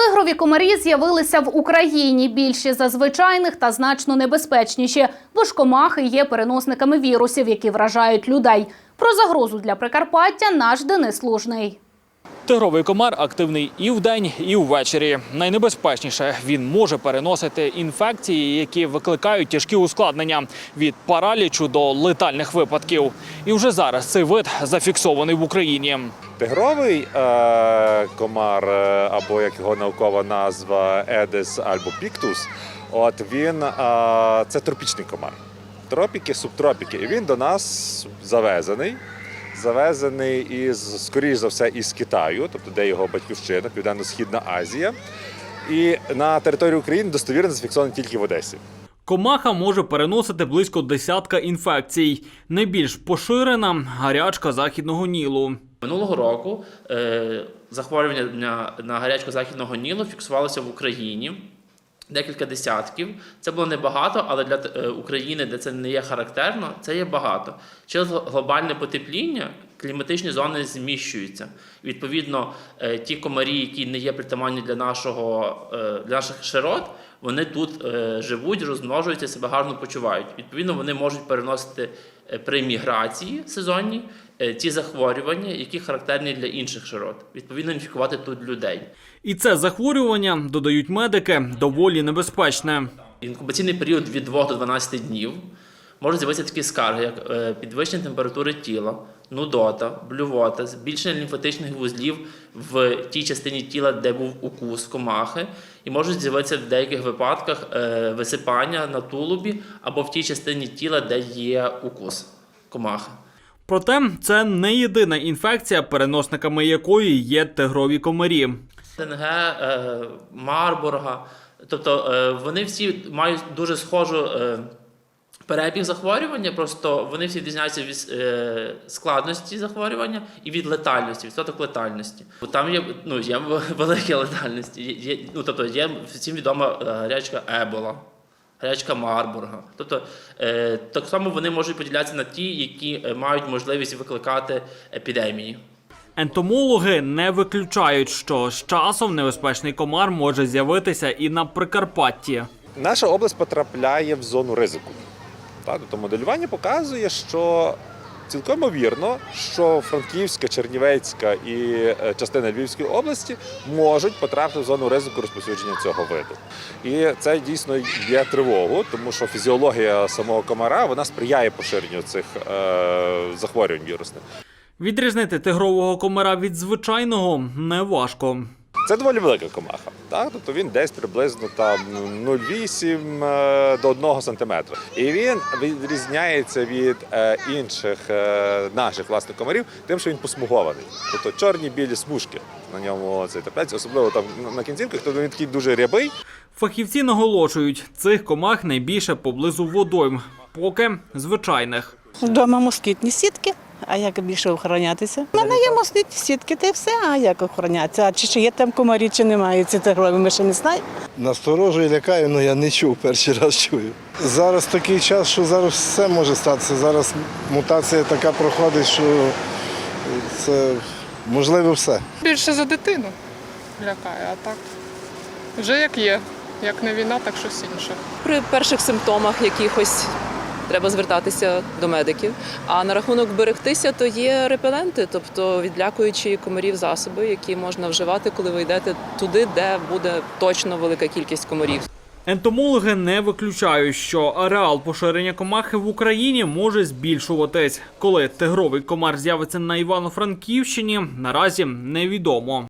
Тигрові комарі з'явилися в Україні більші за звичайних та значно небезпечніші, бо ж комахи є переносниками вірусів, які вражають людей. Про загрозу для Прикарпаття наш Денис Лужний. Тигровий комар активний і вдень, і ввечері. Найнебезпечніше він може переносити інфекції, які викликають тяжкі ускладнення від паралічу до летальних випадків. І вже зараз цей вид зафіксований в Україні. Тигровий е, комар, е, або як його наукова назва Едес або Піктус, от він е, це тропічний комар. Тропіки, субтропіки. І він до нас завезений. Завезений із, скоріш за все, із Китаю, тобто де його батьківщина, Південно-Східна Азія. І на території України достовірно зафіксований тільки в Одесі. Комаха може переносити близько десятка інфекцій. Найбільш поширена гарячка західного нілу. Минулого року е, захворювання на, на гарячку західного нілу фіксувалося в Україні. Декілька десятків. Це було небагато, але для е, України, де це не є характерно, це є багато. Через глобальне потепління кліматичні зони зміщуються. Відповідно, е, ті комарі, які не є притаманні для, нашого, е, для наших широт, вони тут е, живуть, розмножуються, себе гарно почувають. Відповідно, вони можуть переносити е, при міграції сезонній е, ті захворювання, які характерні для інших широт. Відповідно, інфікувати тут людей. І це захворювання, додають медики, доволі небезпечне. Інкубаційний період від 2 до 12 днів можуть з'явитися такі скарги, як підвищення температури тіла, нудота, блювота, збільшення лімфатичних вузлів в тій частині тіла, де був укус комахи, і можуть з'явитися в деяких випадках е, висипання на тулубі або в тій частині тіла, де є укус комахи. Проте це не єдина інфекція, переносниками якої є тигрові комарі. ТНГ, е, Марбурга. Тобто е, вони всі мають дуже схожу перебіг захворювання, просто вони всі відрізняються від е, складності захворювання і від летальності, відсоток летальності. Бо Там є, ну, є великі летальності. Є, є, ну, тобто є всім відома е, гарячка Ебола. Гарячка Марбурга. Тобто е, так само вони можуть поділятися на ті, які е, мають можливість викликати епідемії. Ентомологи не виключають, що з часом небезпечний комар може з'явитися і на Прикарпатті. Наша область потрапляє в зону ризику. Тобто моделювання показує, що цілком ймовірно, що Франківська, Чернівецька і е, частина Львівської області можуть потрапити в зону ризику розповсюдження цього виду. І це дійсно є тривогою, тому що фізіологія самого комара вона сприяє поширенню цих е, захворювань вірусних. Відрізнити тигрового комара від звичайного неважко. Це доволі велика комаха. Так? Тобто він десь приблизно там 0,8 е, до 1 сантиметра. І він відрізняється від е, інших е, наших власних комарів, тим, що він посмугований. Тобто чорні білі смужки на ньому цей трапляється, особливо там на- на кінцівках, тобто він такий дуже рябий. Фахівці наголошують, цих комах найбільше поблизу водойм, поки звичайних. Вдома москітні сітки. А як більше охоронятися? У мене є москітні сітки, та й все, а як охоронятися? А чи, чи є там комарі, чи немає ці тигрові, ми ще не знаємо. Насторожує, лякає, але я не чув, перший раз чую. Зараз такий час, що зараз все може статися. Зараз мутація така проходить, що це можливо все. Більше за дитину лякає, а так вже як є. Як не війна, так щось інше. При перших симптомах якихось треба звертатися до медиків. А на рахунок берегтися, то є репеленти, тобто відлякуючі комарів засоби, які можна вживати, коли ви йдете туди, де буде точно велика кількість комарів. Ентомологи не виключають, що ареал поширення комахи в Україні може збільшуватись. Коли тигровий комар з'явиться на Івано-Франківщині, наразі невідомо.